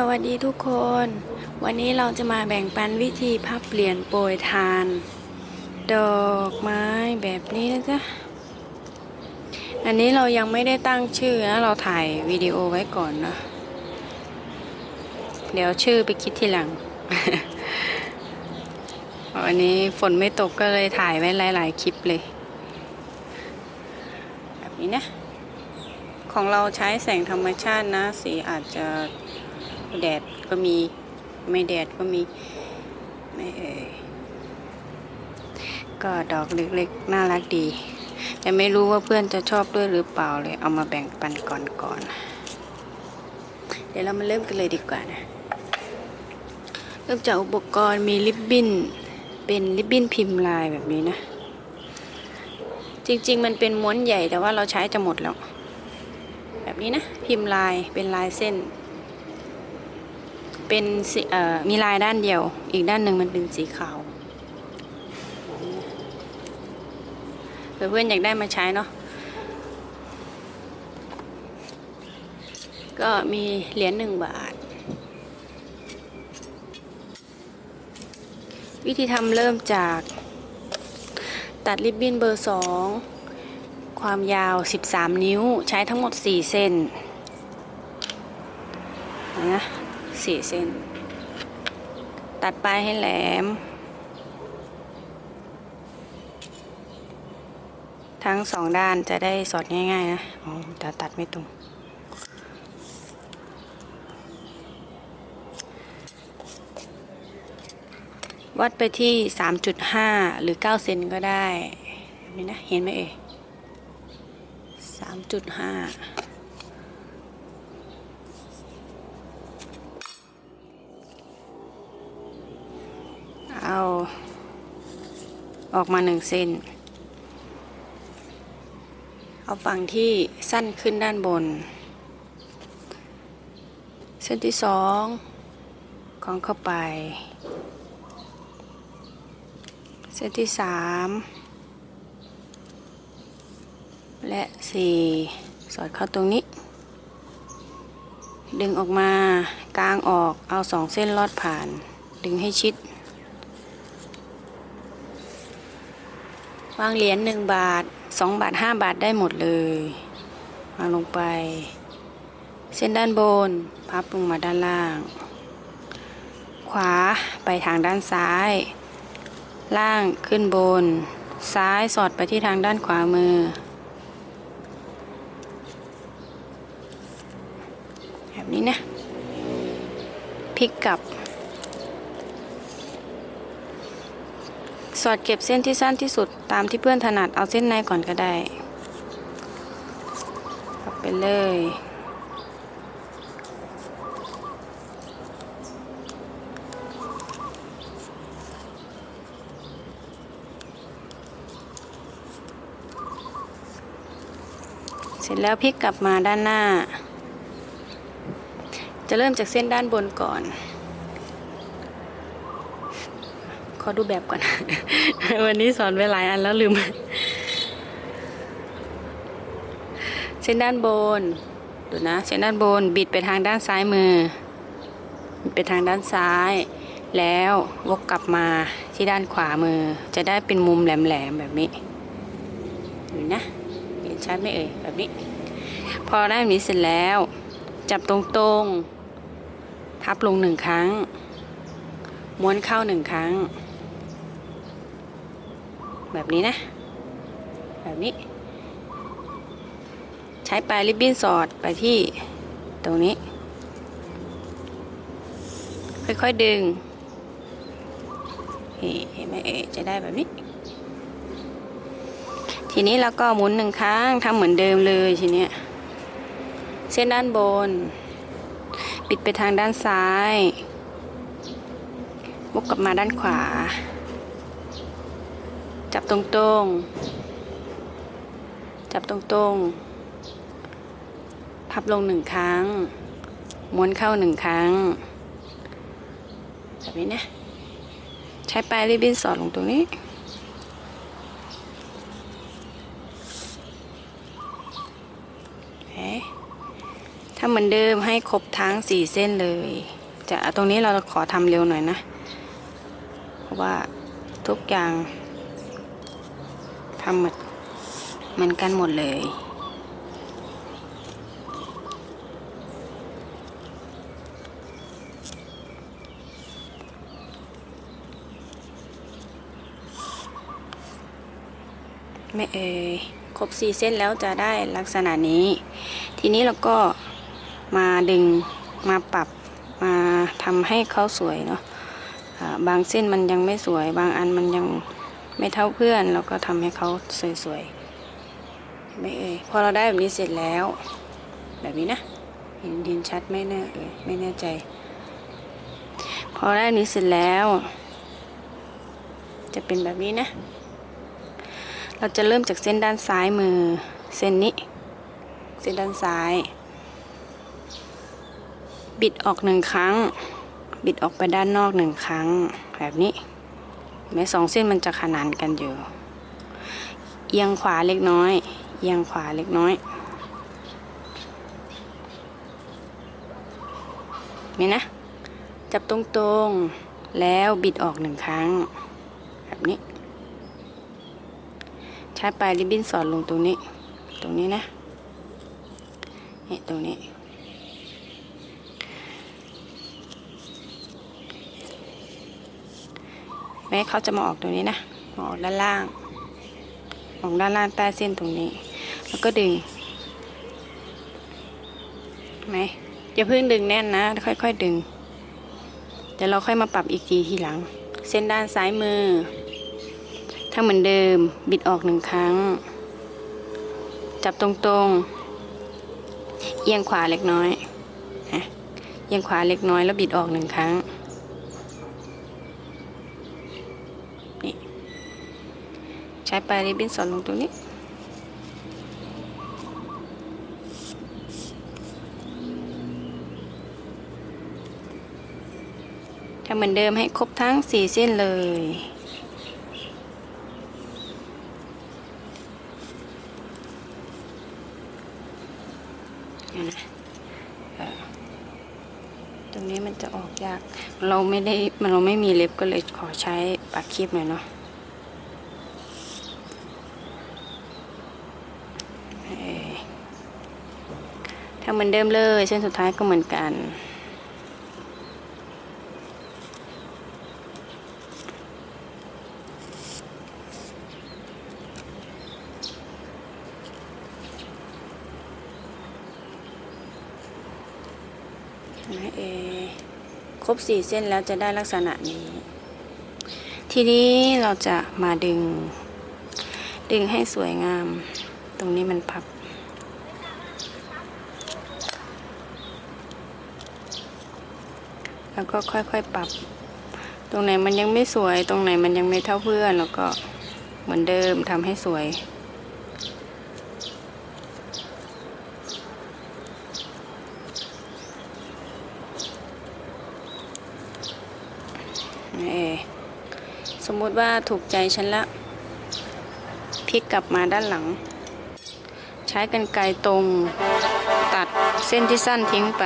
สวัสดีทุกคน วันนี้เราจะมาแบ่งปันวิธีพับเหรียญโปรยทาน ดอกไม้แบบนี้นะจ๊ะ อันนี้เรายังไม่ได้ตั้งชื่อนะเราถ่ายวิดีโอไว้ก่อนนะเดี๋ยวชื่อไปคิดทีหลัง วันนี้ฝนไม่ตกก็เลยถ่ายไว้หลาย ๆ คลิปเลย แบบนี้นะ ของเราใช้แสงธรรมชาตินะ สีอาจจะ แดดก็มี ไม่แดดก็มี ไม่เอ่ยก็ดอกเล็กๆ น่ารักดี แต่ไม่รู้ว่าเพื่อนจะชอบด้วยหรือเปล่าเลย เอามาแบ่งปันก่อนก่อน เดี๋ยวเรามาเริ่มกันเลยดีกว่านะ เริ่มจากอุปกรณ์มีริบบิ้น เป็นริบบิ้นพิมพ์ลายแบบนี้นะ จริงๆ มันเป็นม้วนใหญ่แต่ว่าเราใช้จะหมดแล้ว แบบนี้นะ พิมพ์ลายเป็นลายเส้น เป็นสีมีลายด้านเดียว อีกด้านหนึ่งมันเป็นสีขาวเพื่อนอยากได้มาใช้เนาะก็มีเหรียญหนึ่งบาท วิธีทำเริ่มจาก ตัดริบบิ้นเบอร์สองความยาว 13 นิ้วใช้ทั้งหมด 4 เส้นนะ เซนตัดปลายให้แหลม ทั้งสองด้านจะได้สอดง่ายๆนะอ๋อแต่ตัดไม่ตรงวัดไปที่ 3.5หหรือ 9 เซนก็ได้นี่นะ เห็นไหมเอ่ย3.5 อาออกมาหนึ่งเส้น เอาฝั่งที่สั้นขึ้นด้านบน เส้นที่สองของเข้าไป เส้นที่สามและสี่สอดเข้าตรงนี้ ดึงออกมากลางออกเอาสองเส้นลอดผ่าน ดึงให้ชิด วางเหรียญหนึ่งบาทสองบาทห้าบาทได้หมดเลยวางลงไป เส้นด้านบน พับลงมาด้านล่าง ขวาไปทางด้านซ้าย ล่างขึ้นบน ซ้ายสอดไปที่ทางด้านขวามือ แบบนี้นะพลิกกลับ สอดเก็บเส้นที่สั้นที่สุดตามที่เพื่อนถนัดเอาเส้นในก่อนก็ได้กลับไปเลย เสร็จแล้วพลิกกลับมาด้านหน้า จะเริ่มจากเส้นด้านบนก่อน ข อดูแบบก่อน วันนี้สอนไปหลายอันแล้วลืม เส้นด้านบน ดูนะ เส้นด้านบนบิดไปทางด้านซ้ายมือบิดไปทางด้านซ้าย แล้ววกกลับมาที่ด้านขวามือ จะได้เป็นมุมแหลมๆแบบนี้ดูนะ เห็นชัดไหมเอ่ยแบบนี้ พอได้แบบนี้เสร็จแล้ว จับตรงๆ พับลงหนึ่งครั้งม้วนเข้าหนึ่งครั้ง แบบนี้นะ แบบนี้ ใช้ปลายริบบิ้นสอดไปที่ตรงนี้ ค่อยๆดึงเห็นไหมเอจะได้แบบนี้ ทีนี้เราก็หมุนหนึ่งครั้งทำเหมือนเดิมเลยทีเนี้ยเส้นด้านบน ปิดไปทางด้านซ้าย วกกลับมาด้านขวา ตรงๆ จับตรงๆ พับลงหนึ่งครั้ง ม้วนเข้าหนึ่งครั้ง แบบนี้นะ ใช้ปลายริบบิ้นสอดลงตรงนี้เถ้าเหมือนเดิมให้ครบทั้งสี่เส้นเลย จะตรงนี้เราขอทำเร็วหน่อยนะ เพราะว่าทุกอย่าง ทำเหมือนเหมือนกันหมดเลยไม่เอ่ยครบสี่เส้นแล้วจะได้ลักษณะนี้ ทีนี้เราก็มาดึงมาปรับมาทำให้เขาสวยเนาะอ่าบางเส้นมันยังไม่สวย บางอันมันยัง ไม่เท่าเพื่อนเราก็ทำให้เขาสวยๆไม่เอ่ยพอเราได้แบบนี้เสร็จแล้ว แบบนี้นะเห็นเห็นชัดไหมแน่เอ่ยไม่แน่ใจ พอได้นี้เสร็จแล้ว จะเป็นแบบนี้นะ เราจะเริ่มจากเส้นด้านซ้ายมือเส้นนี้ เส้นด้านซ้าย บิดออกหนึ่งครั้ง บิดออกไปด้านนอกหนึ่งครั้งแบบนี้ แม้สองเส้นมันจะขนานกันอยู่ เอียงขวาเล็กน้อย เอียงขวาเล็กน้อยนี่นะ จับตรงๆ แล้วบิดออกหนึ่งครั้ง แบบนี้ ใช้ปลายริบบิ้นสอดลงตรงนี้ ตรงนี้นะนี่ตรงนี้ แม้เขาจะมาออกตรงนี้นะมาออกด้านล่าง ออกด้านล่างใต้เส้นตรงนี้ แล้วก็ดึงไหมอย่าเพิ่งดึงแน่นนะ ค่อยๆดึงเดี๋ยวเราค่อยมาปรับอีกทีทีหลัง เส้นด้านซ้ายมือถ้าเหมือนเดิม บิดออกหนึ่งครั้ง จับตรงๆ เอียงขวาเล็กน้อยนะเอียงขวาเล็กน้อยแล้วบิดออกหนึ่งครั้งนี่ใช้ปลายริบบิ้นสอดลงตรงนี้ถ้าเหมือนเดิมให้ครบทั้งสี่เส้นเลยนะตรงนี้มันจะออกยาก เราไม่ได้ มันเราไม่มีเล็บก็เลยขอใช้ปากคีบหน่อยเนาะเอ่อ ถ้าเหมือนเดิมเลย เส้นสุดท้ายก็เหมือนกัน นะเอ ครบสี่เส้นแล้วจะได้ลักษณะนี้ ทีนี้เราจะมาดึง ดึงให้สวยงาม ตรงนี้มันพับ แล้วก็ค่อยๆปรับ ตรงไหนมันยังไม่สวย ตรงไหนมันยังไม่เท่าเพื่อน แล้วก็เหมือนเดิมทำให้สวยเอ่สมมุติว่าถูกใจฉันละพลิกกลับมาด้านหลัง ใช้กันไกรตรง ตัดเส้นที่สั้นทิ้งไป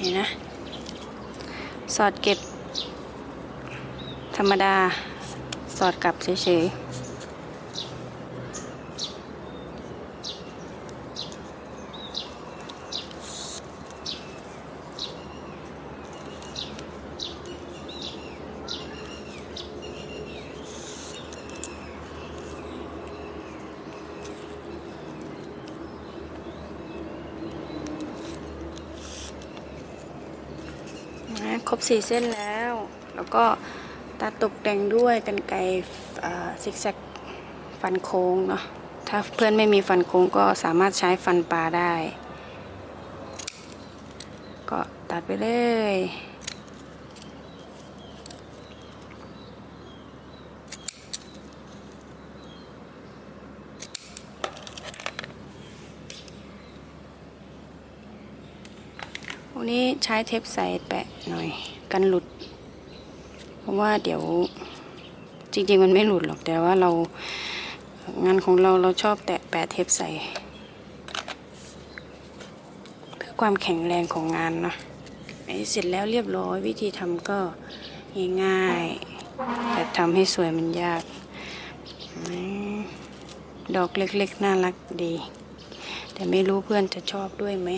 นี่นะ สอดเก็บธรรมดา สอดกลับเฉยๆ ครบสี่เส้นแล้ว แล้วก็ตัดตกแต่งด้วยกันไกซิกแซกฟันโค้งเนาะถ้าเพื่อนไม่มีฟันโค้งก็สามารถใช้ฟันปลาได้ ก็ตัดไปเลย นนี้ใช้เทปใสแปะหน่อย กันหลุด เพราะว่าเดี๋ยวจริงๆมันไม่หลุดหรอกแต่ว่าเรางานของเราเราชอบแตะแปะเทปใสเพื่อความแข็งแรงของงานเนาะไอ้เสร็จแล้วเรียบร้อยวิธีทำก็ง่ายๆแต่ทำให้สวยมันยาก ดอกเล็กๆ น่ารักดี แต่ไม่รู้เพื่อนจะชอบด้วยไหม